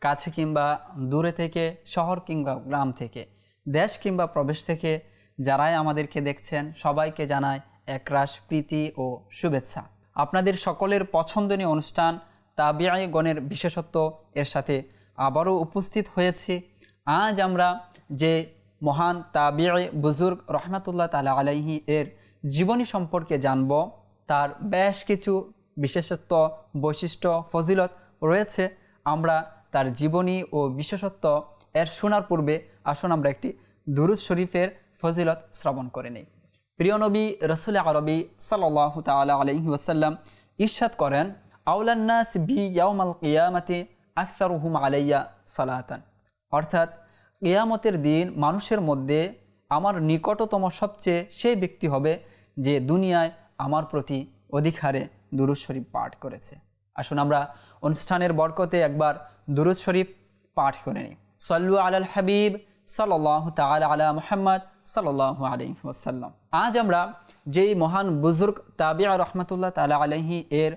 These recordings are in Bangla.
কাছে কিংবা দূরে থেকে, শহর কিংবা গ্রাম থেকে, দেশ কিংবা প্রবেশ থেকে যারাই আমাদেরকে দেখছেন, সবাইকে জানায় একরাশ প্রীতি ও শুভেচ্ছা। আপনাদের সকলের পছন্দনীয় অনুষ্ঠান তাবিআই গণের বিশেষত্ব এর সাথে আবারও উপস্থিত হয়েছি। আজ আমরা যে মহান তাবিআই বুজুর্গ রহমাতুল্লাহ তালা আলাইহি এর জীবনী সম্পর্কে জানব, তার বেশ কিছু বিশেষত্ব, বৈশিষ্ট্য, ফজিলত রয়েছে। আমরা তার জীবনী ও বিশেষত্ব, এর শোনার পূর্বে আসুন আমরা একটি দুরুদ শরীফের ফজিলত শ্রবণ করে নিই। প্রিয় নবী, রসুল আরবি সাল্লাহ তালা আলহি ওসাল্লাম ইরশাদ করেন আউলান্নাস বি ইয়াউমাল কিয়ামাতে আখতারুহুম আলাইয়া সালাতান। অর্থাৎ, কিয়ামতের দিন মানুষের মধ্যে আমার নিকটতম সবচেয়ে সেই ব্যক্তি হবে যে দুনিয়ায় আমার প্রতি অধিকারে দুরুদ শরীফ পাঠ করেছে। আসুন আমরা অনুষ্ঠানের বরকতে একবার দুরুদ শরীফ পাঠ করে নিই। সল্লু আলাল হাবিব সাল্লাহ তাল আলা মুহাম্মদ সাল্লাহ আলহি ওসাল্লাম আজ আমরা যেই মহান বুজুর্গ তাবিয়া রহমতুল্লাহ তালা আলহি এর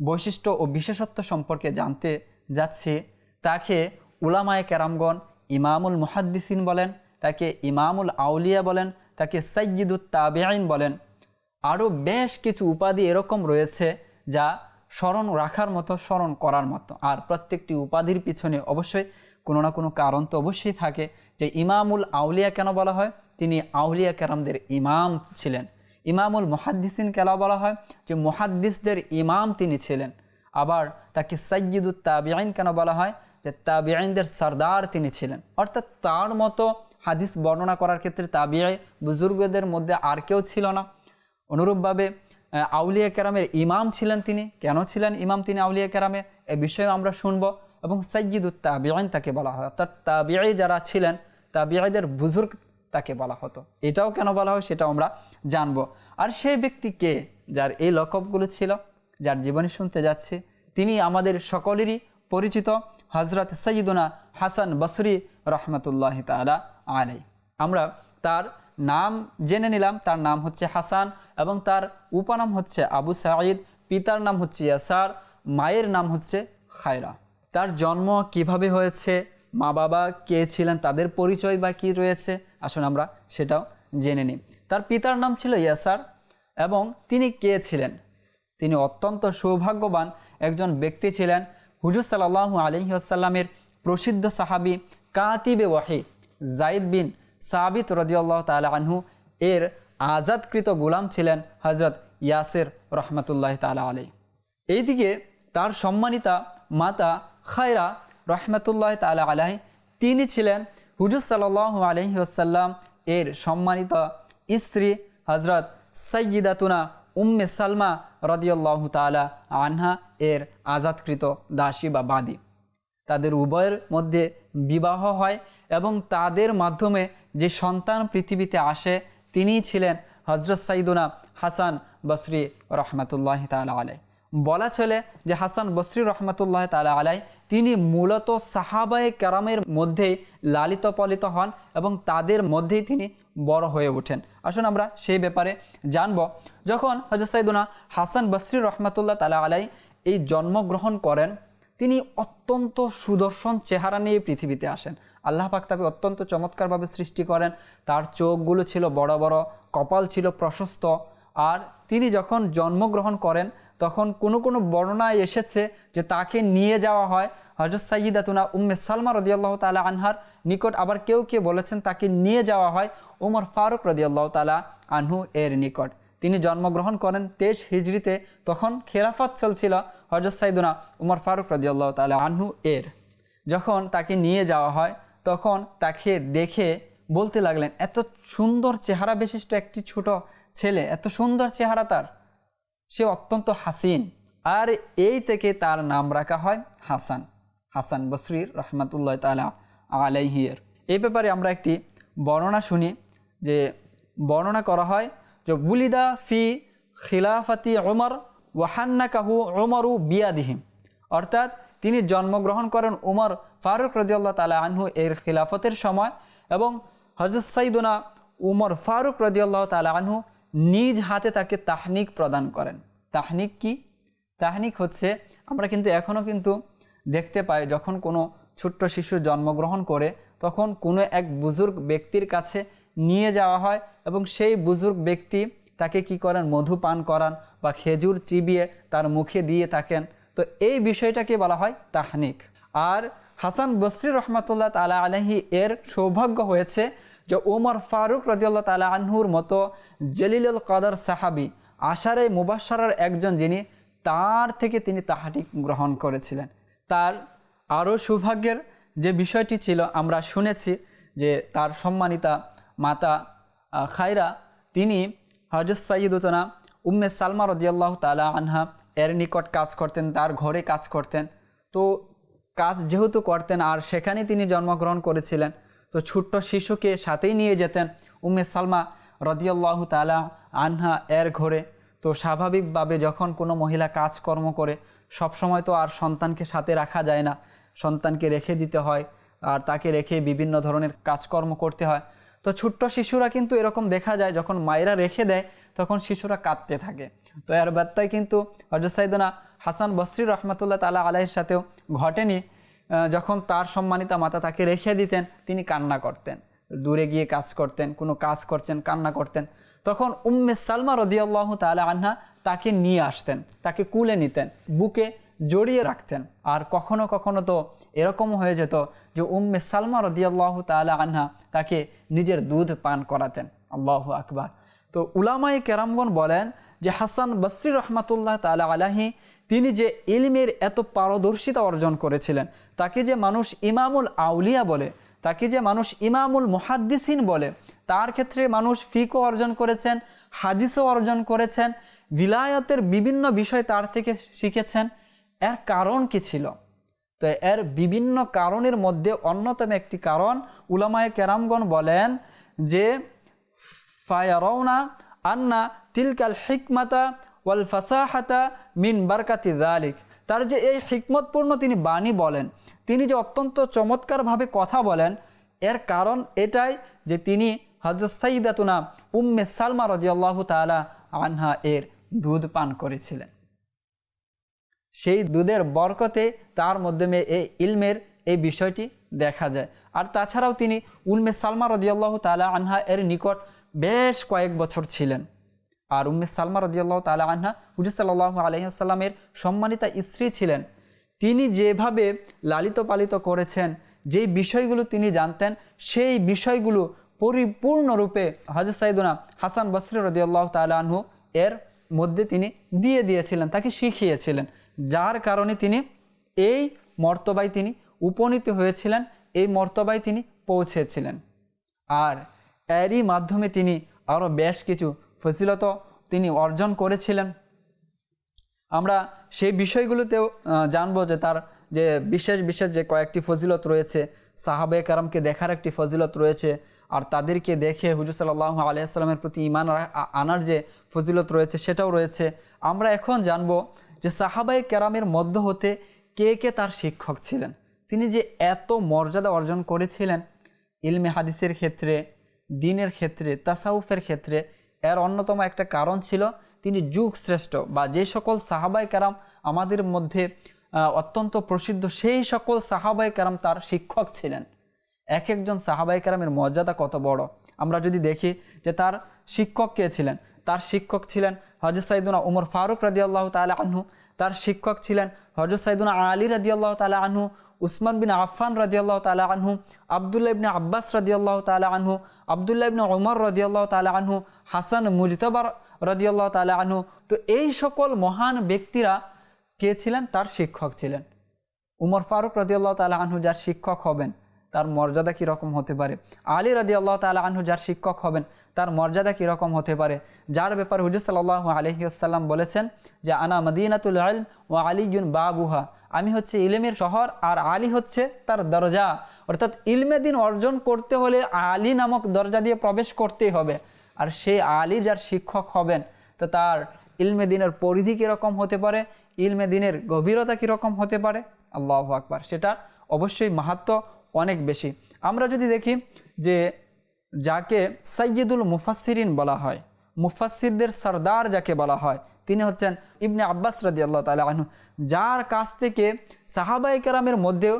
বৈশিষ্ট্য ও বিশেষত্ব সম্পর্কে জানতে যাচ্ছি, তাকে উলামায় কেরামগণ ইমামুল মুহাদ্দিসিন বলেন, তাকে ইমামুল আউলিয়া বলেন, তাকে সৈয়দুত তাবিআইন বলেন। আরও বেশ কিছু উপাধি এরকম রয়েছে যা স্মরণ রাখার মতো, স্মরণ করার মতো। আর প্রত্যেকটি উপাধির পিছনে অবশ্যই কোনো না কোনো কারণ তো অবশ্যই থাকে যে ইমামুল আউলিয়া কেন বলা হয়? তিনি আউলিয়া কেরামদের ইমাম ছিলেন। ইমামুল মহাদ্দিসিন কেন বলা হয়? যে মহাদ্দিসদের ইমাম তিনি ছিলেন। আবার তাকে সৈয়দুত তাবিআইন কেন বলা হয়? যে তাবিআইনদের সর্দার তিনি ছিলেন। অর্থাৎ তার মতো হাদিস বর্ণনা করার ক্ষেত্রে তাবিআই বুজুর্গদের মধ্যে আর কেউ ছিল না। অনুরূপভাবে আউলিয়া কেরামের ইমাম ছিলেন তিনি। কেন ছিলেন ইমাম তিনি আউলিয়া কেরামে? এ বিষয়ে আমরা শুনব এবং সৈয়দুত তাবিআইন তাকে বলা হয়। অর্থাৎ তাবিআই যারা ছিলেন তাবিআইদের বুজুর্গ তাকে বলা হতো। এটাও কেন বলা হয় সেটাও আমরা জানব। আর সেই ব্যক্তি কে যার এই লকবগুলো ছিল, যার জীবনী শুনতে যাচ্ছে, তিনি আমাদের সকলেরই পরিচিত হজরত সৈয়দুনা হাসান বসরি রহমতুল্লাহ তালা আলাই আমরা তার নাম জেনে নিলাম, তার নাম হচ্ছে হাসান এবং তার উপনাম হচ্ছে আবু সাঈদ, পিতার নাম হচ্ছে ইয়াসার, মায়ের নাম হচ্ছে খায়রা। তার জন্ম কীভাবে হয়েছে, মা বাবা কে ছিলেন, তাদের পরিচয় বা কী রয়েছে, আসুন আমরা সেটাও জেনে নিই। তার পিতার নাম ছিল ইয়াসার এবং তিনি কে ছিলেন? তিনি অত্যন্ত সৌভাগ্যবান একজন ব্যক্তি ছিলেন। হুজুর সাল্লাহ আলহি আসাল্লামের প্রসিদ্ধ সাহাবি কাতিবে ওয়াহি জাইদ বিন সাবিত রদিয়াল্লাহ তালা আনহু এর আজাদকৃত গোলাম ছিলেন হজরত ইয়াসের রহমতুল্লাহ তালা আলাই এইদিকে তার সম্মানিতা মাতা খায়রা রহমতুল্লাহ তালা আলাই তিনি ছিলেন হুজুর সাল্লাহ আলহি আসাল্লাম এর সম্মানিত স্ত্রী হজরত সৈয়দাতুনা উম্মে সালমা রদিয়াল্লাহ তালা আনহা এর আজাদকৃত দাসী বা বাদী। তাদের উভয়ের মধ্যে বিবাহ হয় এবং তাদের মাধ্যমে যে সন্তান পৃথিবীতে আসে, তিনিই ছিলেন হজরত সাইদুনা হাসান বসরি রহমতুল্লাহ তালা আলাই বলা চলে যে হাসান বসরি রহমতুল্লাহ তালা আলাই তিনি মূলত সাহাবায়ে কেরামের মধ্যেই লালিত পালিত হন এবং তাদের মধ্যেই তিনি বড় হয়ে ওঠেন। আসুন আমরা সেই ব্যাপারে জানব, যখন হজরত সাইদুনা হাসান বসরি রহমতুল্লাহ তালা আলাই এই জন্মগ্রহণ করেন তিনি অত্যন্ত সুদর্শন চেহারা নিয়ে পৃথিবীতে আসেন। আল্লাহ পাক তাকে অত্যন্ত চমৎকারভাবে সৃষ্টি করেন। তার চোখগুলো ছিল বড় বড়, কপাল ছিল প্রশস্ত। আর তিনি যখন জন্মগ্রহণ করেন, তখন কোনো কোনো বর্ণনায় এসেছে যে তাকে নিয়ে যাওয়া হয় হজরত সাইদাতুনা উম্মে সালমা রদিয়াল্লাহ তালা আনহার নিকট। আবার কেউ কে বলেছেন তাকে নিয়ে যাওয়া হয় উমর ফারুক রদিয়াল্লাহ তালা আনহু এর নিকট। তিনি জন্মগ্রহণ করেন তেইশ হিজড়িতে। তখন খেলাফত চলছিল হজরত সাইদুনা উমর ফারুক রাজিউল্লাহ তালা আনহু এর। যখন তাকে নিয়ে যাওয়া হয়, তখন তাকে দেখে বলতে লাগলেন, এত সুন্দর চেহারা বিশিষ্ট একটি ছোট ছেলে, এত সুন্দর চেহারা তার। সে অত্যন্ত হাসিন। আর এই থেকে তার নাম রাখা হয় হাসান হাসান বসরির রহমতুল্লাহ তালা আলাইহিয়ের এই ব্যাপারে আমরা একটি বর্ণনা শুনি, যে বর্ণনা করা হয় যে বুলিদা ফি খিলাফাতি ওমর ওয়াহান্না কাহু ওমরু বিয়াদিহিম। অর্থাৎ তিনি জন্মগ্রহণ করেন উমর ফারুক রদিয়াল্লাহ তালা আনহু এর খিলাফতের সময় এবং হজরত সাইদুনা উমর ফারুক রদিয়াল্লাহ তালা আনহু নিজ হাতে তাকে তাহনিক প্রদান করেন। তাহনিক কি? তাহনিক হচ্ছে আমরা কিন্তু এখনও কিন্তু দেখতে পাই যখন কোনো ছোট্ট শিশু জন্মগ্রহণ করে তখন কোনো এক বুজুর্গ ব্যক্তির কাছে নিয়ে যাওয়া হয় এবং সেই বুজুর্গ ব্যক্তি তাকে কি করেন? মধু পান করান বা খেজুর চিবিয়ে তার মুখে দিয়ে থাকেন। তো এই বিষয়টাকে বলা হয় তাহনিক। আর হাসান বসরি রহমতুল্লাহ তালা আলহি এর সৌভাগ্য হয়েছে যে ওমর ফারুক রদিয়াল্লাহ তালা আনহুর মতো জলিলুল কদর সাহাবি আশারে মুবাসারার একজন যিনি, তার থেকে তিনি তাহানিক গ্রহণ করেছিলেন। তার আরও সৌভাগ্যের যে বিষয়টি ছিল, আমরা শুনেছি যে তার সম্মানিতা মাতা খায়রা, তিনি হজরত সাইদুতনা উম্মে সালমা রদিয়াল্লাহ তালা আনহা এর নিকট কাজ করতেন, তার ঘরে কাজ করতেন। তো কাজ যেহেতু করতেন, আর সেখানে তিনি জন্মগ্রহণ করেছিলেন, তো ছোট্ট শিশুকে সাথেই নিয়ে যেতেন উম্মে সালমা রদিয়াল্লাহ তালা আনহা এর ঘরে। তো স্বাভাবিকভাবে যখন কোনো মহিলা কাজকর্ম করে, সবসময় তো আর সন্তানকে সাথে রাখা যায় না। সন্তানকে রেখে দিতে হয়, আর তাকে রেখে বিভিন্ন ধরনের কাজকর্ম করতে হয়। তো ছোট্ট শিশুরা কিন্তু এরকম দেখা যায়, যখন মায়েরা রেখে দেয়, তখন শিশুরা কাঁদতে থাকে। তো এর বার্তায় কিন্তু হজরত সাইদনা হাসান বসরি রহমতুল্লাহ তালা আলাইয়ের সাথেও ঘটেনি। যখন তার সম্মানিতা মাতা তাকে রেখে দিতেন, তিনি কান্না করতেন। দূরে গিয়ে কাজ করতেন, কোনো কাজ করছেন, কান্না করতেন। তখন উম্মে সালমা রদিয়াল্লাহ তালা আনহা তাকে নিয়ে আসতেন, তাকে কুলে নিতেন। বুকে জড়িয়ে রাখতেন। আর কখনো কখনো তো এরকম হয়ে যেত যে উম্মে সালমা রদিয়াল্লাহ তালা আনহা তাকে নিজের দুধ পান করাতেন। আল্লাহ আকবার। তো উলামায়ে কেরামগণ বলেন যে হাসান বসরি রহমাতুল্লাহ তালা আলাহি তিনি যে ইলমের এত পারদর্শিতা অর্জন করেছিলেন, তাকে যে মানুষ ইমামুল আউলিয়া বলে, তাকে যে মানুষ ইমামুল মুহাদ্দিসিন বলে, তার ক্ষেত্রে মানুষ ফিকও অর্জন করেছেন, হাদিসও অর্জন করেছেন, বিলায়তের বিভিন্ন বিষয় তার থেকে শিখেছেন। এর কারণ কি ছিল? তো এর বিভিন্ন কারণের মধ্যে অন্যতম একটি কারণ উলামায়ে কেরামগণ বলেন যে ফায়ারৌনা আন্না তিলকাল হিকমাতা ওয়াল ফাসাহাতা মিন বারকাতি দালিক তার যে এই হিকমতপূর্ণ তিনি বাণী বলেন, তিনি যে অত্যন্ত চমৎকারভাবে কথা বলেন, এর কারণ এটাই যে তিনি হজরত সাইদাতুনা উম্মে সালমা রাজিয়াল্লাহু তাআলা আনহা এর দুধ পান করেছিলেন। সেই দুধের বরকতে তার মাধ্যমে এই ইলমের এই বিষয়টি দেখা যায়। আর তাছাড়াও তিনি উম্মে সালমা রদিয়াল্লাহ তালা আনহা এর নিকট বেশ কয়েক বছর ছিলেন। আর উম্মে সালমা রদিয়াল্লাহ তালা আনহা হুজুর সাল্লাহ আলহিহাস্লামের সম্মানিতা স্ত্রী ছিলেন। তিনি যেভাবে লালিত পালিত করেছেন, যেই বিষয়গুলো তিনি জানতেন, সেই বিষয়গুলো পরিপূর্ণরূপে হজরত সাইদুনা হাসান বসরি রদিয়াল্লাহ তালা আনহু এর মধ্যে তিনি দিয়ে দিয়েছিলেন, তাকে শিখিয়েছিলেন। যার কারণে তিনি এই মর্তবায় তিনি উপনীত হয়েছিলেন, এই মর্তবায় তিনি পৌঁছেছিলেন। আর এরই মাধ্যমে তিনি আরও বেশ কিছু ফজিলত তিনি অর্জন করেছিলেন। আমরা সেই বিষয়গুলোতেও জানব যে তার যে বিশেষ বিশেষ যে কয়েকটি ফজিলত রয়েছে সাহাবে কারামকে দেখার একটি ফজিলত রয়েছে, আর তাদেরকে দেখে হুজুর সাল্লাহ আলিয়াস্লামের প্রতি ইমান আনার যে ফজিলত রয়েছে সেটাও রয়েছে। আমরা এখন জানব যে সাহাবাই ক্যারামের মধ্য হতে কে কে তার শিক্ষক ছিলেন? তিনি যে এত মর্যাদা অর্জন করেছিলেন ইলমে হাদিসের ক্ষেত্রে, দিনের ক্ষেত্রে, তাসাউফের ক্ষেত্রে, এর অন্যতম একটা কারণ ছিল তিনি যুগ শ্রেষ্ঠ বা যে সকল সাহাবাই ক্যারাম আমাদের মধ্যে অত্যন্ত প্রসিদ্ধ সেই সকল সাহাবাই ক্যারাম তার শিক্ষক ছিলেন। এক একজন সাহাবাই ক্যারামের মর্যাদা কত বড়? আমরা যদি দেখি যে তার শিক্ষক কে ছিলেন? তার শিক্ষক ছিলেন হজরত সাইদুনা উমর ফারুক আল্লাহ তালা আনহু, তার শিক্ষক ছিলেন হজরত সাইদুনা আলী আল্লাহ তালা আনহু, উসমান বিন আফফান রাদি আল্লাহ তালা আনহু, আবদুল্লাহ ইবনে আব্বাস রাদি আল্লাহ তালা আনহু, আবদুল্লাহ ইবনে উমর রাদি আল্লাহ তালা আনহু, হাসান মুজতবার রাদি আল্লাহ তালা আনহু। তো এই সকল মহান ব্যক্তিরা কে ছিলেন? তার শিক্ষক ছিলেন। উমর ফারুক রাদিয়াল্লাহ তালা আনহু যার শিক্ষক হবেন। তার মর্যাদা কীরকম হতে পারে? আলী রাদি আল্লাহ তালা আনহু যার শিক্ষক হবেন, তার মর্যাদা কীরকম হতে পারে? যার ব্যাপারে হুজুর সাল্লাহ আলহিউসাল্লাম বলেছেন যে, আনা মদিনাতুল আলম ও আলীগুন বাবুহা। আমি হচ্ছে ইলমের শহর আর আলী হচ্ছে তার দরজা। অর্থাৎ ইলমে দিন অর্জন করতে হলে আলী নামক দরজা দিয়ে প্রবেশ করতেই হবে। আর সেই আলী যার শিক্ষক হবেন, তো তার ইলমে দিনের পরিধি কীরকম হতে পারে? ইলমে দিনের গভীরতা কীরকম হতে পারে? আল্লাহ আকবার। সেটার অবশ্যই মাহাত্ম অনেক বেশি। আমরা যদি দেখি যে যাকে সৈয়দুল মুফাসিরিন বলা হয় মুফাসিরদের সর্দার যাকে বলা হয়, তিনি হচ্ছেন ইবনে আব্বাস রাদি আল্লাহ তালা আহনু যার কাছ থেকে সাহাবাই কেরামের মধ্যেও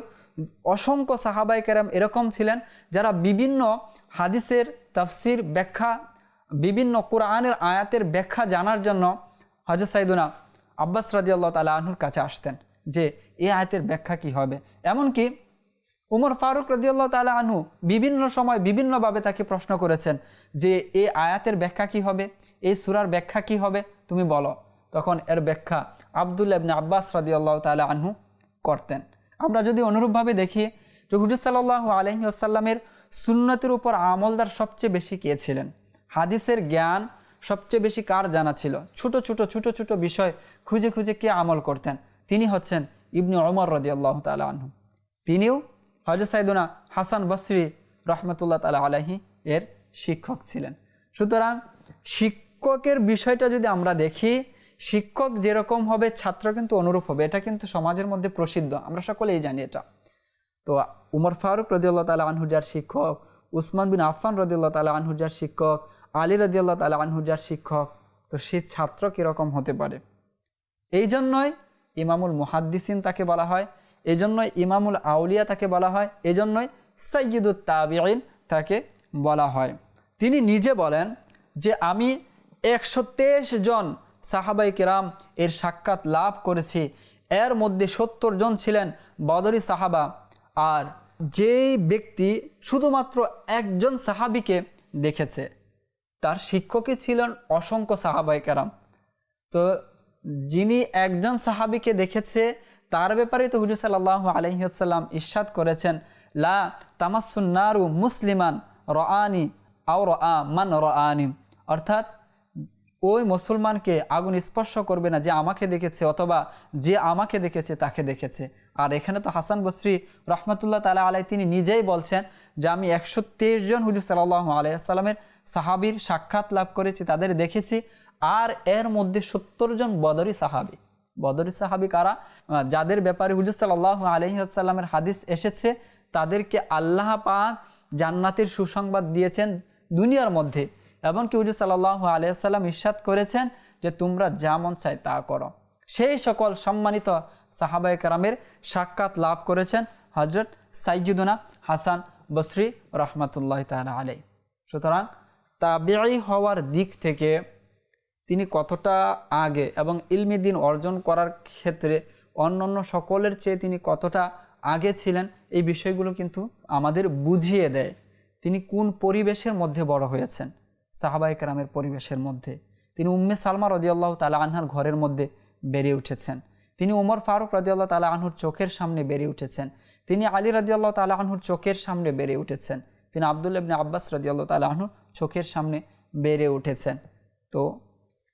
অসংখ্য সাহাবাই কেরাম এরকম ছিলেন, যারা বিভিন্ন হাদিসের তফসির ব্যাখ্যা, বিভিন্ন কোরআনের আয়াতের ব্যাখ্যা জানার জন্য হজরত সাইদুনা আব্বাস রাজি আল্লাহ তালা আহনুর কাছে আসতেন যে এই আয়াতের ব্যাখ্যা কি হবে? এমনকি উমর ফারুক রদিয়াল্লাহ তালা আনহু বিভিন্ন সময় বিভিন্নভাবে তাকে প্রশ্ন করেছেন যে এই আয়াতের ব্যাখ্যা কি হবে? এই সুরার ব্যাখ্যা কি হবে? তুমি বলো। তখন এর ব্যাখ্যা আবদুল্লাহ ইবনে আব্বাস রদিয়াল্লাহ তালা আনহু করতেন। আমরা যদি অনুরূপভাবে দেখি যে, হুজুর সাল্লাহ আলহি আসাল্লামের সুন্নতির উপর আমলদার সবচেয়ে বেশি কে ছিলেন? হাদিসের জ্ঞান সবচেয়ে বেশি কার জানা ছিল? ছোট ছোট ছোট ছোট বিষয় খুঁজে খুঁজে কে আমল করতেন? তিনি হচ্ছেন ইবনি ওমর রদিয়াল্লাহ তালা আনহু। তিনিও হজরত সাইদুনা হাসান বসরি রহমতুল্লাহ তালা আলাহি এর শিক্ষক ছিলেন। সুতরাং শিক্ষকের বিষয়টা যদি আমরা দেখি, শিক্ষক যেরকম হবে, ছাত্র কিন্তু অনুরূপ হবে। এটা কিন্তু সমাজের মধ্যে প্রসিদ্ধ, আমরা সকলেই জানি এটা। তো উমর ফারুক রদিউল্লাহ তালা আনহুজার শিক্ষক, উসমান বিন আফান রদিউল্লাহ তালা আনহুজার শিক্ষক, আলী রদিউল্লাহ তালা আনহুজার শিক্ষক, তো সে ছাত্র কীরকম হতে পারে? এই জন্যই ইমামুল মুহাদ্দিসিন তাকে বলা হয় এই জন্যই ইমামুল আউলিয়া তাকে বলা হয় এই জন্যই সৈয়দুত তাবিন তাকে বলা হয়। তিনি নিজে বলেন যে, আমি একশো তেইশ জন সাহাবাই কেরাম এর সাক্ষাৎ লাভ করেছি। এর মধ্যে সত্তর জন ছিলেন বদরি সাহাবা। আর যেই ব্যক্তি শুধুমাত্র একজন সাহাবিকে দেখেছে, তার শিক্ষকই ছিলেন অসংখ্য সাহাবাই কেরাম। তো যিনি একজন সাহাবিকে দেখেছে তার ব্যাপারে তো হুজুর সাল্লাহ আলহিহাল্লাম ইস্বাদ করেছেন, লা তামাসুন্নারু মুসলিমান রআনি আও রা মান রআনি। অর্থাৎ ওই মুসলমানকে আগুন স্পর্শ করবে না যে আমাকে দেখেছে অথবা যে আমাকে দেখেছে তাকে দেখেছে। আর এখানে তো হাসান বসরি রহমতুল্লাহ তালা আলাই তিনি নিজেই বলছেন যে আমি একশো তেইশ জন হুজুর সাল্লাহ আলাইসাল্লামের সাহাবির সাক্ষাৎ লাভ করেছি, তাদের দেখেছি। আর এর মধ্যে সত্তর জন বদরি সাহাবি। বদরি সাহাবি কারা? যাদের ব্যাপারে হুজুর সাল্লাহ আলহিহাসাল্লামের হাদিস এসেছে, তাদেরকে আল্লাহ পাক জান্নাতের সুসংবাদ দিয়েছেন দুনিয়ার মধ্যে। এমনকি হুজুর সাল্লাহ আলিয়াল্লাম ইস্বাদ করেছেন যে, তোমরা যা মন চাই তা করো। সেই সকল সম্মানিত সাহাবাই কারামের সাক্ষাৎ লাভ করেছেন হজরত সাইজুদুনা হাসান বসরি রহমতুল্লাহ তালা আলাই সুতরাং তাবিআই হওয়ার দিক থেকে তিনি কতটা আগে এবং ইলমি দিন অর্জন করার ক্ষেত্রে অন্যান্য সকলের চেয়ে তিনি কতটা আগে ছিলেন, এই বিষয়গুলো কিন্তু আমাদের বুঝিয়ে দেয়। তিনি কোন পরিবেশের মধ্যে বড় হয়েছেন? সাহাবাই কারামের পরিবেশের মধ্যে। তিনি উম্মে সালমা রদিয়াল্লাহ তালা আনহার ঘরের মধ্যে বেড়ে উঠেছেন। তিনি উমর ফারুক রদিয়াল্লাহ তালা আনহুর চোখের সামনে বেড়ে উঠেছেন। তিনি আলী রদিয়াল্লাহ তালা আনহুর চোখের সামনে বেড়ে উঠেছেন। তিনি আবদুল্লাহ ইবনে আব্বাস রদিয়াল্লাহ তালা আনহুর চোখের সামনে বেড়ে উঠেছেন। তো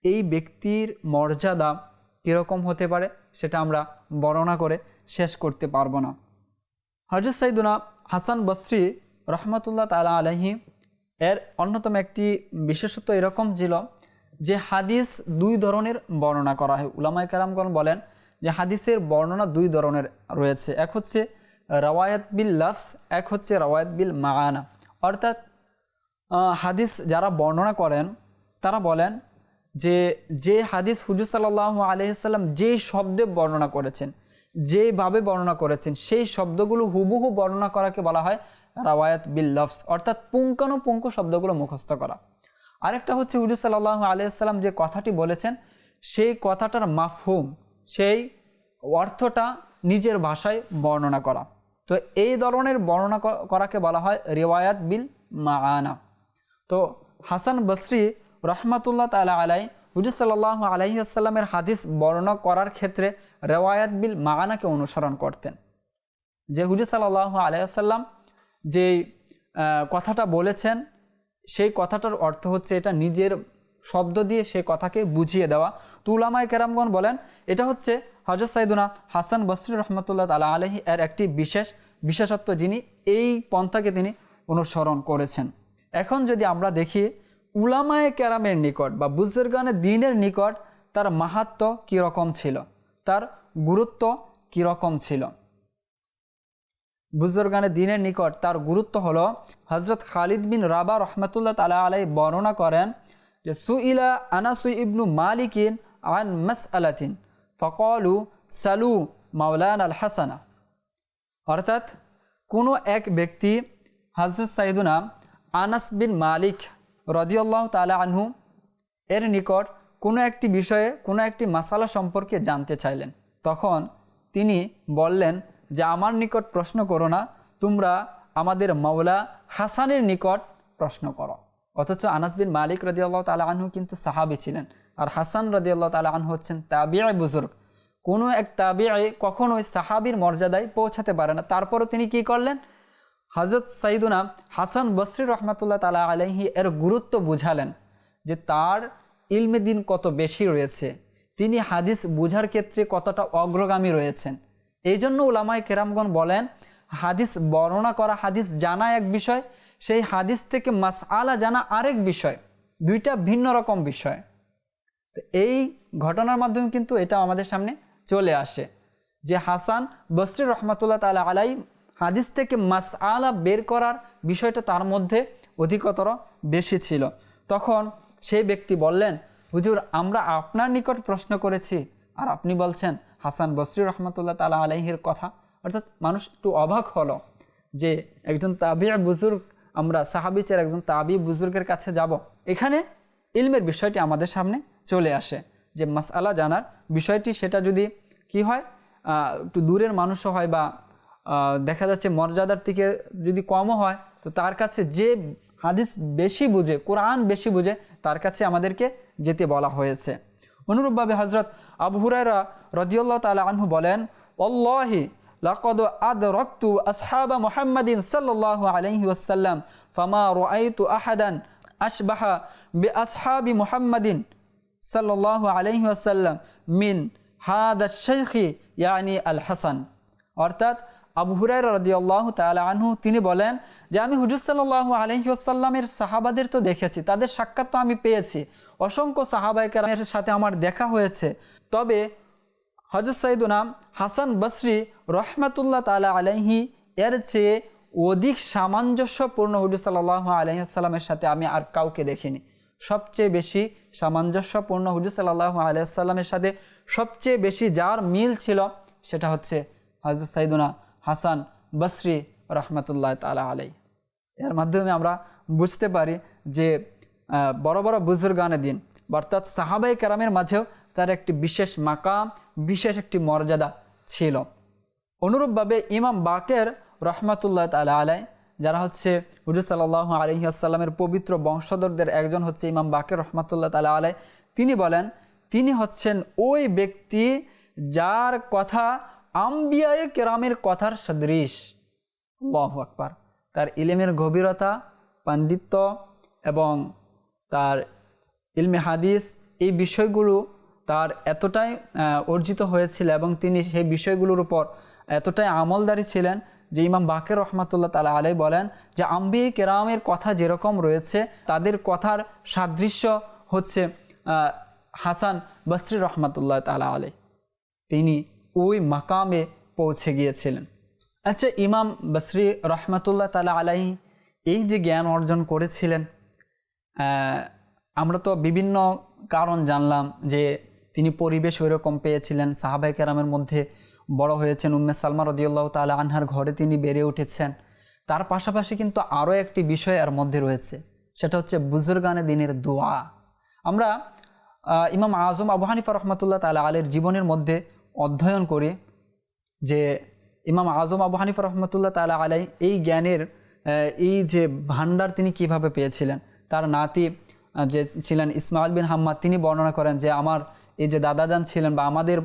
এই ব্যক্তির মর্যাদা কীরকম হতে পারে সেটা আমরা বর্ণনা করে শেষ করতে পারব না। হজরত সাইদুনা হাসান বসরি রহমতুল্লাহ তালা আলহি এর অন্যতম একটি বিশেষত্ব এরকম ছিল যে হাদিস দুই ধরনের বর্ণনা করা হয়। উলামাই কারামগণ বলেন যে হাদিসের বর্ণনা দুই ধরনের রয়েছে। এক হচ্ছে রওয়ায়ত বিল লফস এক হচ্ছে রওয়ায়ত বিল মায়ানা অর্থাৎ হাদিস যারা বর্ণনা করেন তারা বলেন যে যে হাদিস হুজুর সাল্লাহ আলহিসাল্লাম যেই শব্দে বর্ণনা করেছেন যেভাবে বর্ণনা করেছেন, সেই শব্দগুলো হুবহু বর্ণনা করাকে বলা হয় রাওয়ায়াত বিল লফস অর্থাৎ পুঙ্খানুপুঙ্খ শব্দগুলো মুখস্থ করা। আরেকটা হচ্ছে হুজুর সাল্লাহ আলিয়াল্লাম যে কথাটি বলেছেন, সেই কথাটার মাফহুম, সেই অর্থটা নিজের ভাষায় বর্ণনা করা। তো এই ধরনের বর্ণনা করাকে বলা হয় রেওয়ায়াত বিল মা মাআনা। তো হাসান বসরি রহমাতুল্লাহ তালা আলাই হুজুর সাল্লাহ আলহিহাস্লামের হাদিস বর্ণনা করার ক্ষেত্রে রেওয়ায়াত বিল মাগানাকে অনুসরণ করতেন। যে হুজুর সাল্লাহ আলাইসাল্লাম যে কথাটা বলেছেন, সেই কথাটার অর্থ হচ্ছে এটা নিজের শব্দ দিয়ে সে কথাকে বুঝিয়ে দেওয়া। তুলামায় কেরামগণ বলেন, এটা হচ্ছে হজরত সাইদুনা হাসান বসরি রহমতুল্লাহ তালা আলহি এর একটি বিশেষ, বিশেষত্ব যিনি এই পন্থাকে তিনি অনুসরণ করেছেন। এখন যদি আমরা দেখি উলামায়ে ক্যারামের নিকট বা বুজুর্গানের দিনের নিকট তার মাহাত্ম কীরকম ছিল? তার গুরুত্ব কীরকম ছিল? বুজুর্গানে দিনের নিকট তার গুরুত্ব হলো হজরত খালিদ বিন রাবা রহমতুল্লাহ তালা আলাই বর্ণনা করেন যে, সুইলা আনাসু ইবনু মালিকিন আন মাস আলাতিন ফকলু সালু মাওলান আল হাসানা অর্থাৎ কোনো এক ব্যক্তি হজরত সাইদুনা আনাস বিন মালিক রদিউল্লাহ তালা আনহু এর নিকট কোনো একটি বিষয়ে কোনো একটি মাসালা সম্পর্কে জানতে চাইলেন। তখন তিনি বললেন যে, আমার নিকট প্রশ্ন করো না, তোমরা আমাদের মাওলা হাসানের নিকট প্রশ্ন করো। অথচ আনাস বিন মালিক রদিয়াল্লাহ তালা আনহু কিন্তু সাহাবি ছিলেন। আর হাসান রদিয়াল্লাহ তালা আনহু হচ্ছেন তাবিয়া বুজুর্গ। কোনো এক তাবিয়ায় কখনোই সাহাবির মর্যাদায় পৌঁছাতে পারে না। তারপরও তিনি কি করলেন? হজরত সাইদুনা হাসান বসরি রহমতুল্লাহ তালা আলহি এর গুরুত্ব বুঝালেন যে তার ইলমে দিন কত বেশি রয়েছে। তিনি হাদিস বুঝার ক্ষেত্রে কতটা অগ্রগামী রয়েছেন। এই জন্য উলামায় কেরামগণ বলেন, হাদিস বর্ণনা করা হাদিস জানা এক বিষয়, সেই হাদিস থেকে মাস আলা জানা আরেক বিষয়, দুইটা ভিন্ন রকম বিষয়। তো এই ঘটনার মাধ্যমে কিন্তু এটা আমাদের সামনে চলে আসে যে হাসান বসরি রহমতুল্লাহ তালা আলাই হাদিস থেকে মাস আলা বের করার বিষয়টা তার মধ্যে অধিকতর বেশি ছিল। তখন সেই ব্যক্তি বললেন, হুজুর, আমরা আপনার নিকট প্রশ্ন করেছি। আর আপনি বলছেন, হাসান বসরি রহমতুল্লাহ তালা আলাইহির কথা। অর্থাৎ মানুষ একটু অবাক হলো যে একজন তাবিয়া বুজুর্গ, আমরা সাহাবিচের একজন তাবি বুজুর্গের কাছে যাব। এখানে ইলমের বিষয়টি আমাদের সামনে চলে আসে যে মাসআলা জানার বিষয়টি, সেটা যদি কি হয় একটু দূরের মানুষও হয় বা দেখা যাচ্ছে মর্যাদার থেকে যদি কমও হয়, তো তার কাছে যে হাদিস বেশি বুঝে, কোরআন বেশি বুঝে, তার কাছে আমাদেরকে যেতে বলা হয়েছে। অনুরূপভাবে হজরত আবু হুরায়রা রদিউল্লাহ তালা আনহু বলেন অল্লাহি লাকদ আদ রক্তু আসহাবা মুহাম্মাদিন সাল্লাল্লাহু আলাইহি ওয়াসাল্লাম, ফামা রাআইতু আহাদান আশবাহা বি আসহাবি মুহাম্মাদিন সাল্লাল্লাহু আলাইহি ওয়াসাল্লাম মিন হাদা শেখি ইয়ানি আল হাসান। অর্থাৎ আবু হুরাইরা রাদিয়াল্লাহু তাআলা আনহু, তিনি বলেন যে, আমি হুজুর সাল্লাল্লাহু আলাইহি ওয়াসাল্লামের সাহাবাদের তো দেখেছি, তাদের সাক্ষাৎ তো আমি পেয়েছি। অসংখ্য সাহাবায়ে কেরামের সাথে আমার দেখা হয়েছে। তবে হজরত সাইদুনা হাসান বসরি রহমতুল্লাহ তালা আলাইহি, এর চেয়ে অধিক সামঞ্জস্যপূর্ণ হুজুর সাল্লাহ আলহিহাস্লামের সাথে আমি আর কাউকে দেখিনি। সবচেয়ে বেশি সামঞ্জস্যপূর্ণ হুজুর সাল্লাহ আলহিহাস্লামের সাথে সবচেয়ে বেশি যার মিল ছিল, সেটা হচ্ছে হজরত সাইদুনা হাসান বসরি রহমতুল্লাহ তালা আলাই এর মাধ্যমে আমরা বুঝতে পারি যে বড় বড় বুজুর্গানের দিন, অর্থাৎ সাহাবাই কেরামের মাঝেও তার একটি বিশেষ মাকাম, বিশেষ একটি মর্যাদা ছিল। অনুরূপভাবে ইমাম বাকের রহমাতুল্লাহ তালা আলাই যারা হচ্ছে হুজুর সাল্লাহ আলহিহাসাল্লামের পবিত্র বংশধরদের একজন হচ্ছে ইমাম বাকের রহমাতুল্লাহ তালা আলাই তিনি বলেন, তিনি হচ্ছেন ওই ব্যক্তি যার কথা আম্বিয়ায় কেরামের কথার সদৃশ। আল্লাহু আকবার। তার ইলেমের গভীরতা, পাণ্ডিত্য এবং তার ইলমে হাদিস এই বিষয়গুলো তার এতটাই অর্জিত হয়েছিল এবং তিনি সেই বিষয়গুলোর উপর এতটাই আমলদারি ছিলেন যে ইমাম বাকের রহমাতুল্লাহ তালা আলাই বলেন যে আম্বি কেরামের কথা যেরকম রয়েছে, তাদের কথার সাদৃশ্য হচ্ছে হাসান বসরি রহমাতুল্লাহ তালা আলাই তিনি ওই মাকামে পৌঁছে গিয়েছিলেন। আচ্ছা ইমাম বসরি রহমতুল্লাহ তালা আলাই এই যে জ্ঞান অর্জন করেছিলেন আমরা তো বিভিন্ন কারণ জানলাম যে তিনি পরিবেশ ওইরকম পেয়েছিলেন সাহাবাই কেরামের মধ্যে বড় হয়েছেন, উম্মে সালমা রদিউল্লাহ তালা আনহার ঘরে তিনি বেড়ে উঠেছেন। তার পাশাপাশি কিন্তু আরও একটি বিষয় এর মধ্যে রয়েছে, সেটা হচ্ছে বুজুর্গানে দিনের দোয়া। আমরা ইমাম আজম আবু হানিফা রহমতুল্লাহ তালা আলের জীবনের মধ্যে অধ্যয়ন করি যে ইমাম আজম আবু হানিফা রহমতুল্লাহ তালা আলাই এই জ্ঞানের এই যে ভান্ডার তিনি কীভাবে পেয়েছিলেন, তার নাতি যে ছিলেন ইসমাইল বিন হাম্মাদ, তিনি বর্ণনা করেন যে আমার এই যে দাদাজান ছিলেন বা আমাদের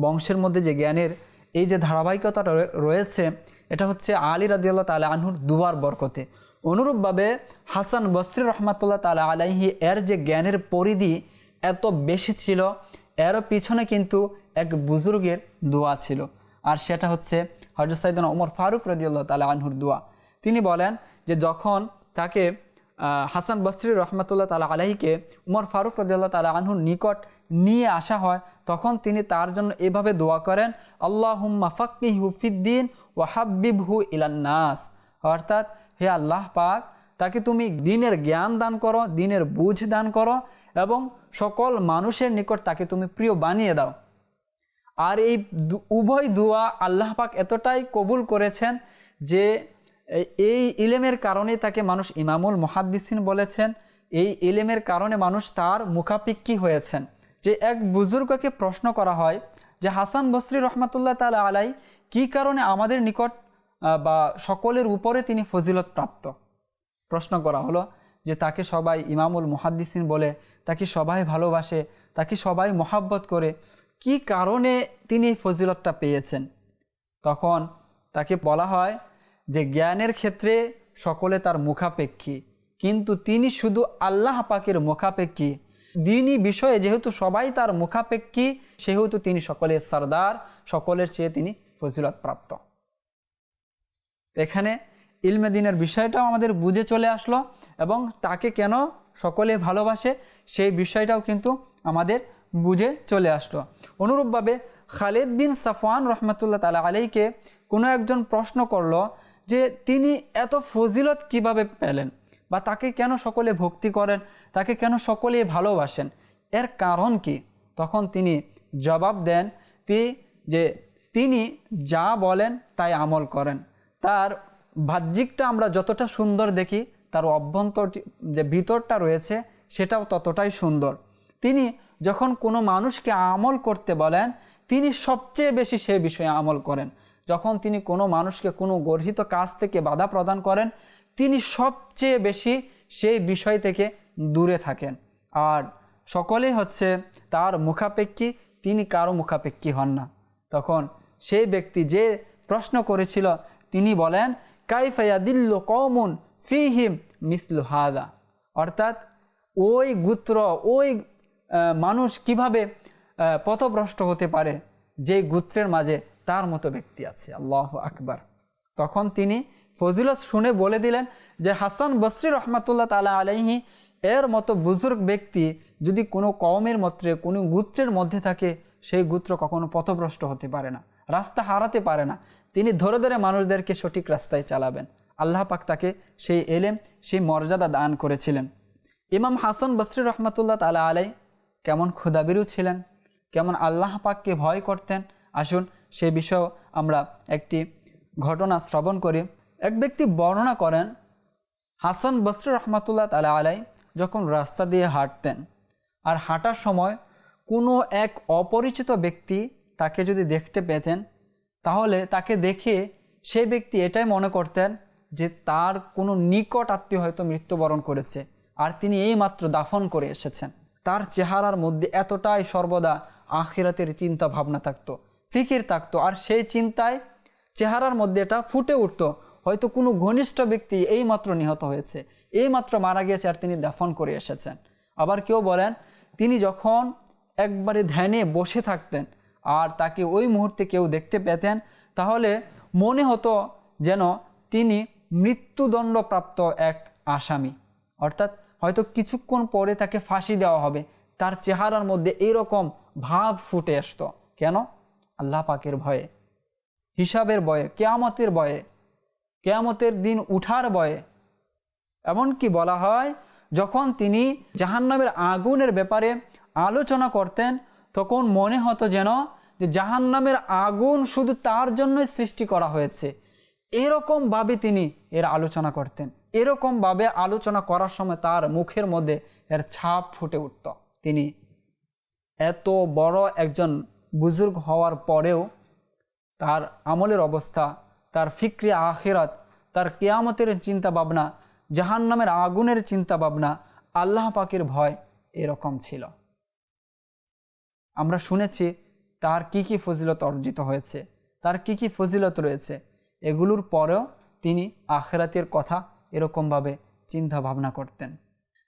বংশের মধ্যে যে জ্ঞানের এই যে ধারাবাহিকতা রয়ে- রয়েছে, এটা হচ্ছে আলী রাদিয়াল্লাহ তালা আনহুর দুবার বরকতে। অনুরূপভাবে হাসান বসরি রহমাতুল্লাহ তালা আলাইহি এর যে জ্ঞানের পরিধি এত বেশি ছিল এর পিছনে কিন্তু এক বুজুর্গের দোয়া ছিল। আর সেটা হচ্ছে হজরত সাইদান ওমর ফারুক রদিউল্লাহ তালা আনহুর দোয়া। তিনি বলেন যে যখন তাকে হাসান বসরি রহমতুল্লাহ তালা আলাহিকে উমর ফারুক রদিয়াল্লাহ তালা আনহুর নিকট নিয়ে আসা হয়, তখন তিনি তার জন্য এভাবে দোয়া করেন আল্লাহ হুম্মা ফকি হুফিদ্দিন ও হাব্বিব হু ইলান্নাস অর্থাৎ, হে আল্লাহ পাক, তাকে তুমি দিনের জ্ঞান দান করো, দিনের বুঝ দান করো এবং সকল মানুষের নিকট তাকে তুমি প্রিয় বানিয়ে দাও। আর এই উভয় দোয়া আল্লাহ পাক এতটাই কবুল করেছেন যে এই ইলেমের কারণে তাকে মানুষ ইমামুল মহাদ্দিসিন বলেছেন। এই ইলেমের কারণে মানুষ তার মুখাপিক্কি হয়েছেন। যে এক বুজুর্গকে প্রশ্ন করা হয় যে, হাসান বসরি রহমাতুল্লাহ তালা আলাই কি কারণে আমাদের নিকট বা সকলের উপরে তিনি ফজিলত প্রাপ্ত প্রশ্ন করা হলো যে, তাকে সবাই ইমামুল মুহাদ্দিসিন বলে, তাকে সবাই ভালোবাসে, তাকে সবাই মহাব্বত করে কি কারণে তিনি এই ফজিলতটা পেয়েছেন? তখন তাকে বলা হয় যে জ্ঞানের ক্ষেত্রে সকলে তার মুখাপেক্ষী, কিন্তু তিনি শুধু আল্লাহ পাকের মুখাপেক্ষী। দিনই বিষয়ে যেহেতু সবাই তার মুখাপেক্ষী, সেহেতু তিনি সকলের সর্দার, সকলের চেয়ে তিনি ফজিলত প্রাপ্ত এখানে ইলমে দিনের বিষয়টাও আমাদের বুঝে চলে আসলো এবং তাকে কেন সকলে ভালোবাসে, সেই বিষয়টাও কিন্তু আমাদের বুঝে চলে আসলো। অনুরূপভাবে খালিদ বিন সাফওয়ান রহমতুল্লাহ তালা আলাইকে কোনো একজন প্রশ্ন করল যে তিনি এত ফজিলত কীভাবে পেলেন বা তাকে কেন সকলে ভক্তি করেন, তাকে কেন সকলে ভালোবাসেন, এর কারণ কি? তখন তিনি জবাব দেন, তি, যে তিনি যা বলেন তাই আমল করেন। তার বাহ্যিকটা আমরা যতটা সুন্দর দেখি, তার অভ্যন্তর যে ভিতরটা রয়েছে, সেটাও ততটাই সুন্দর। তিনি যখন কোনো মানুষকে আমল করতে বলেন, তিনি সবচেয়ে বেশি সে বিষয়ে আমল করেন। যখন তিনি কোনো মানুষকে কোনো গর্হিত কাজ থেকে বাধা প্রদান করেন, তিনি সবচেয়ে বেশি সেই বিষয় থেকে দূরে থাকেন। আর সকলেই হচ্ছে তার মুখাপেক্ষী, তিনি কারও মুখাপেক্ষী হন না। তখন সেই ব্যক্তি যে প্রশ্ন করেছিল, তিনি বলেন কাইফাইয়া কাইফায়াদিল্ল কৌমুন ফিহিম মিসলু হাদা? অর্থাৎ ওই গুত্র, ওই মানুষ কীভাবে পথভ্রষ্ট হতে পারে যে গুত্রের মাঝে, তার মতো ব্যক্তি আছে। আল্লাহ আকবার। তখন তিনি ফজিলত শুনে বলে দিলেন যে, হাসান বসরি রহমাতুল্লাহ তালা আলাইহি এর মতো বুজুর্গ ব্যক্তি যদি কোনো কওমের মধ্যে, কোনো গুত্রের মধ্যে থাকে, সেই গুত্র কখনো পথভ্রষ্ট হতে পারে না, রাস্তা হারাতে পারে না। তিনি ধরে ধরে মানুষদেরকে সঠিক রাস্তায় চালাবেন। আল্লাহ পাক তাকে সেই এলেম, সেই মর্যাদা দান করেছিলেন। ইমাম হাসান বসরি রহমতুল্লাহ তালা আলাই কেমন ক্ষুদাবিরু ছিলেন? কেমন আল্লাহ পাককে ভয় করতেন? আসুন, সে বিষয়ে আমরা একটি ঘটনা শ্রবণ করি। এক ব্যক্তি বর্ণনা করেন, হাসান বসরি রহমতুল্লাহ তালা আলাই যখন রাস্তা দিয়ে হাঁটতেন আর হাঁটার সময় কোনো এক অপরিচিত ব্যক্তি তাকে যদি দেখতে পেতেন, তাহলে তাকে দেখে সেই ব্যক্তি এটাই মনে করতেন যে তার কোনো নিকট আত্মীয় হয়তো মৃত্যুবরণ করেছে আর তিনি এইমাত্র দাফন করে এসেছেন। তার চেহারার মধ্যে এতটাই সর্বদা আখিরাতের চিন্তা ভাবনা থাকতো, ফিকির থাকতো। আর সেই চিন্তায় চেহারার মধ্যে এটা ফুটে উঠতো। হয়তো কোনো ঘনিষ্ঠ ব্যক্তি এইমাত্র নিহত হয়েছে, এইমাত্র মারা গিয়েছে আর তিনি দাফন করে এসেছেন। আবার কেউ বলেন, তিনি যখন একবারে ধ্যানে বসে থাকতেন আর তাকে ওই মুহূর্তে কেউ দেখতে পেতেন, তাহলে মনে হতো যেন তিনি মৃত্যুদণ্ডপ্রাপ্ত এক আসামি। অর্থাৎ হয়তো কিছুক্ষণ পরে তাকে ফাঁসি দেওয়া হবে। তার চেহারার মধ্যে এরকম ভাব ফুটে আসতো। কেন? আল্লাহ পাকের ভয়ে। হিসাবের ভয়ে, কেয়ামতের ভয়ে, কেয়ামতের দিন উঠার ভয়ে। এমনকি বলা হয়, যখন তিনি জাহান্নামের আগুনের ব্যাপারে আলোচনা করতেন, তখন মনে হতো যেন যে জাহান্নামের আগুন শুধু তার জন্যই সৃষ্টি করা হয়েছে। এরকমভাবে তিনি এর আলোচনা করতেন। এরকমভাবে আলোচনা করার সময় তার মুখের মধ্যে এর ছাপ ফুটে উঠত। তিনি এত বড় একজন বুজুর্গ হওয়ার পরেও তার আমলের অবস্থা, তার ফিক্রি আখিরাত, তার কেয়ামতের চিন্তা ভাবনা জাহান্নামের আগুনের চিন্তা ভাবনা আল্লাহ পাকের ভয় এরকম ছিল। আমরা শুনেছি তার কি কি ফজিলত অর্জিত হয়েছে, তার কি কি ফজিলত রয়েছে এগুলোর পরেও তিনি আখেরাতের কথা এরকমভাবে চিন্তা ভাবনা করতেন।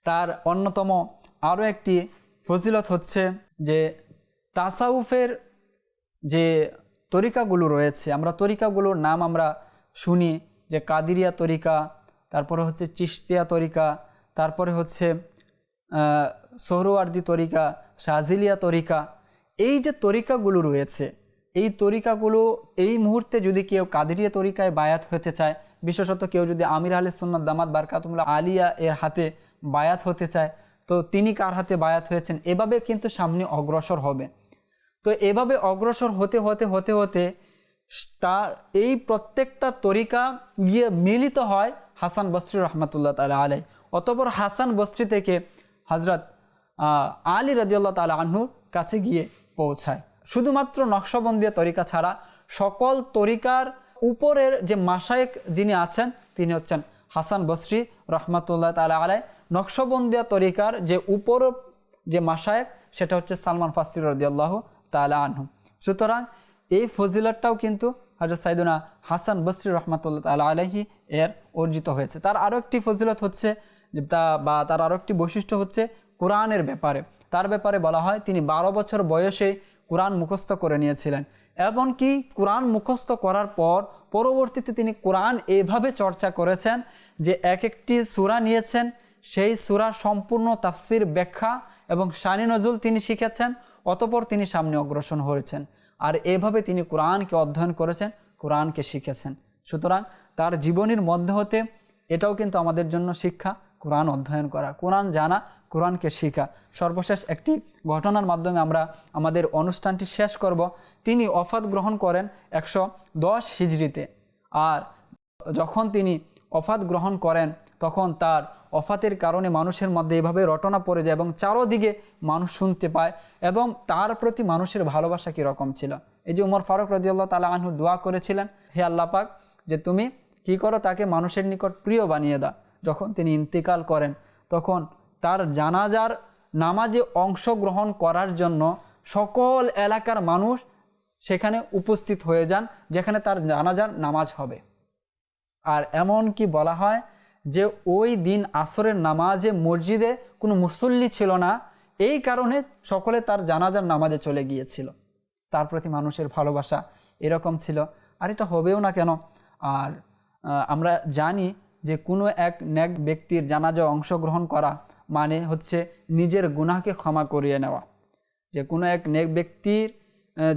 তার অন্যতম আরও একটি ফজিলত হচ্ছে যে তাসাউফের যে তরিকাগুলো রয়েছে, আমরা তরিকাগুলোর নাম আমরা শুনি যে কাদিরিয়া তরিকা, তারপরে হচ্ছে চিস্তিয়া তরিকা, তারপরে হচ্ছে সোহরওয়ার্দি তরিকা শাজিলিয়া তরিকা, এই যে তরিকাগুলো রয়েছে এই তরিকাগুলো এই মুহূর্তে যদি কেউ কাদেরিয়া তরিকায় বায়াত হতে চায়, বিশেষত কেউ যদি আমির আলী সুন্নত দামাত বারকাতুল্লাহ আলিয়া এর হাতে বায়াত হতে চায়, তো তিনি কার হাতে বায়াত হয়েছেন? এভাবে কিন্তু সামনে অগ্রসর হবে। তো এভাবে অগ্রসর হতে হতে হতে হতে তার এই প্রত্যেকটা তরিকা গিয়ে মিলিত হয় হাসান বস্ত্রী রহমতুল্লাহ তালা আলাই অতপর হাসান বস্ত্রী থেকে হজরত আলী রাজিউল্লাহ তালা আহ্নুর কাছে গিয়ে পৌঁছায়। শুধুমাত্র নকশাবন্দিয়া তরিকা ছাড়া সকল তরিকার উপরের যে মাসায়েক যিনি আছেন, তিনি হচ্ছেন হাসান বস্রি রহমতুল্লাহ তালা আলাই নকশবন্দিয়া তরিকার যে উপর যে মাসায়েক সেটা হচ্ছে সালমান ফাসির রদিয়াল্লাহ তালা আনহু। সুতরাং এই ফজিলতটাও কিন্তু হজরত সাইদুনা হাসান বসরি রহমতুল্লাহ তালা আলহি এর অর্জিত হয়েছে। তার আরও একটি ফজিলত হচ্ছে, তা বা তার আরও একটি বৈশিষ্ট্য হচ্ছে কোরআনের ব্যাপারে। তার ব্যাপারে বলা হয়, তিনি বারো বছর বয়সে কোরআন মুখস্থ করে নিয়েছিলেন। এমনকি কোরআন মুখস্থ করার পর পরবর্তীতে তিনি কোরআন এভাবে চর্চা করেছেন যে এক একটি সুরা নিয়েছেন, সেই সুরা সম্পূর্ণ তাফসির ব্যাখ্যা এবং শানি নজুল তিনি শিখেছেন, অতপর তিনি সামনে অগ্রসর হয়েছেন। আর এভাবে তিনি কোরআনকে অধ্যয়ন করেছেন, কোরআনকে শিখেছেন। সুতরাং তার জীবনীর মধ্যে হতে এটাও কিন্তু আমাদের জন্য শিক্ষা, কোরআন অধ্যয়ন করা। কোরআন জানা কোরআনকে শিখা। সর্বশেষ একটি ঘটনার মাধ্যমে আমরা আমাদের অনুষ্ঠানটি শেষ করব। তিনি অফাত গ্রহণ করেন একশো দশ হিজড়িতে। আর যখন তিনি অফাত গ্রহণ করেন, তখন তার অফাতের কারণে মানুষের মধ্যে এভাবে রটনা পড়ে যায় এবং চারোদিকে মানুষ শুনতে পায় এবং তার প্রতি মানুষের ভালোবাসা কীরকম ছিল। এই যে উমর ফারুক রদিয়াল্লাহ তালা আনহু দোয়া করেছিলেন, হে আল্লাহ যে তুমি কি করো তাকে মানুষের নিকট প্রিয় বানিয়ে দাও। যখন তিনি ইন্তিকাল করেন, তখন তার জানাজার নামাজে অংশগ্রহণ করার জন্য সকল এলাকার মানুষ সেখানে উপস্থিত হয়ে যান, যেখানে তার জানাজার নামাজ হবে। আর এমন কি বলা হয় যে, ওই দিন আসরের নামাজে মসজিদে কোনো মুসল্লি ছিল না, এই কারণে সকলে তার জানাজার নামাজে চলে গিয়েছিল। তার প্রতি মানুষের ভালোবাসা এরকম ছিল। আর এটা হবেও না কেন? আর আমরা জানি যে কোনো এক ন্যাক ব্যক্তির জানাজা অংশগ্রহণ করা মানে হচ্ছে নিজের গুনাহকে ক্ষমা করিয়ে নেওয়া। যে কোনো এক নেক ব্যক্তির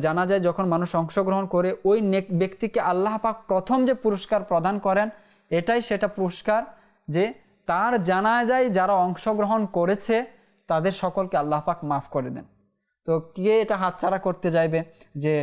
জানা যায় যখন মানুষ অংশগ্রহণ করে, ওই নেক ব্যক্তিকে আল্লাহ পাক প্রথম যে পুরস্কার প্রদান করেন, এটাই সেটা পুরস্কার যে তার জানা যায় যারা অংশগ্রহণ করেছে, তাদের সকলকে আল্লাহ পাক মাফ করে দেন। তো কে এটা হাতছাড়া করতে যাইবে? যে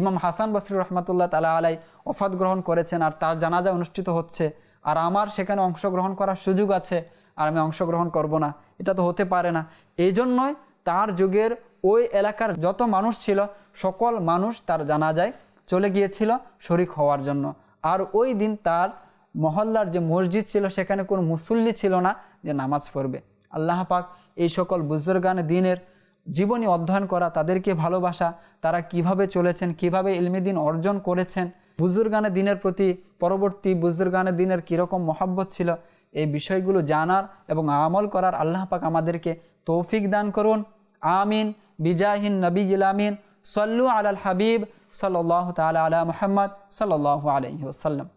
ইমাম হাসান বসরুর রহমতুল্লাহ তালা আলাই ওফাত গ্রহণ করেছেন আর তার জানাজা অনুষ্ঠিত হচ্ছে আর আমার সেখানে অংশগ্রহণ করার সুযোগ আছে আর আমি অংশগ্রহণ করব না। এটা তো হতে পারে না। এই জন্যই তার যুগের ওই এলাকার যত মানুষ ছিল, সকল মানুষ তার জানা যায় চলে গিয়েছিল শরিক হওয়ার জন্য। আর ওই দিন তার মহল্লার যে মসজিদ ছিল, সেখানে কোনো মুসল্লি ছিল না যে নামাজ পড়বে। আল্লাহ পাক এই সকল বুজুর্গানে দিনের জীবনী অধ্যয়ন করা, তাদেরকে ভালোবাসা, তারা কীভাবে চলেছেন, কীভাবে ইলমি দিন অর্জন করেছেন, বুজুর্গানে দিনের প্রতি পরবর্তী বুজুর্গানে দিনের কীরকম মহাব্বত ছিল, এই বিষয়গুলো জানার এবং আমল করার আল্লাহ পাক আমাদেরকে তৌফিক দান করুন। আমিন। বিজাহিন নবী গিলামিন সল্লু আলাল হাবিব সাল্লাহ তালা আলা মোহাম্মদ সাল্লাহ আলহি ওসাল্লাম